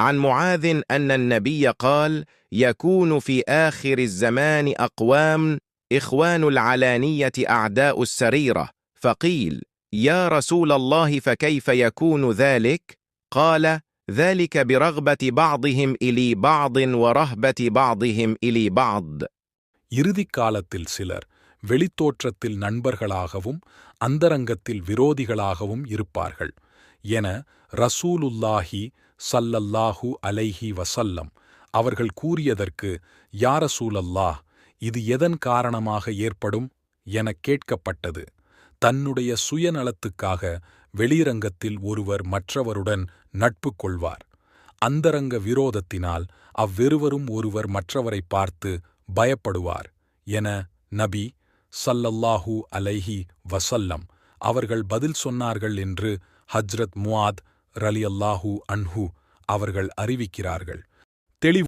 عن معاذ أن النبي قال يكون في آخر الزمان أقوام إخوان العلانية أعداء السريرة فقيل يا رسول الله فكيف يكون ذلك؟ قال ذلك برغبة بعضهم إلي بعض ورهبة بعضهم إلي بعض இறுதிக் காலத்தில் சிலர் வெளித்தோற்றத்தில் நண்பர்களாகவும் அந்தரங்கத்தில் விரோதிகளாகவும் இருப்பார்கள் என ரசூலுல்லாஹி சல்லல்லாஹு அலைஹி வசல்லம் அவர்கள் கூறியதற்கு யாரசூலல்லாஹ் இது எதன் காரணமாக ஏற்படும்? எனக் கேட்கப்பட்டது. தன்னுடைய சுயநலத்துக்காக வெளிரங்கத்தில் ஒருவர் மற்றவருடன் நட்பு கொள்வார். அந்தரங்க விரோதத்தினால் அவ்விருவரும் ஒருவர் மற்றவரை பார்த்து பயப்படுவார் என நபி சல்லல்லாஹூ அலைஹி வசல்லம் அவர்கள் பதில் சொன்னார்கள் என்று ஹஜ்ரத் ரலி ரலியல்லாஹு அன்ஹு அவர்கள் அறிவிக்கிறார்கள். தெளிவு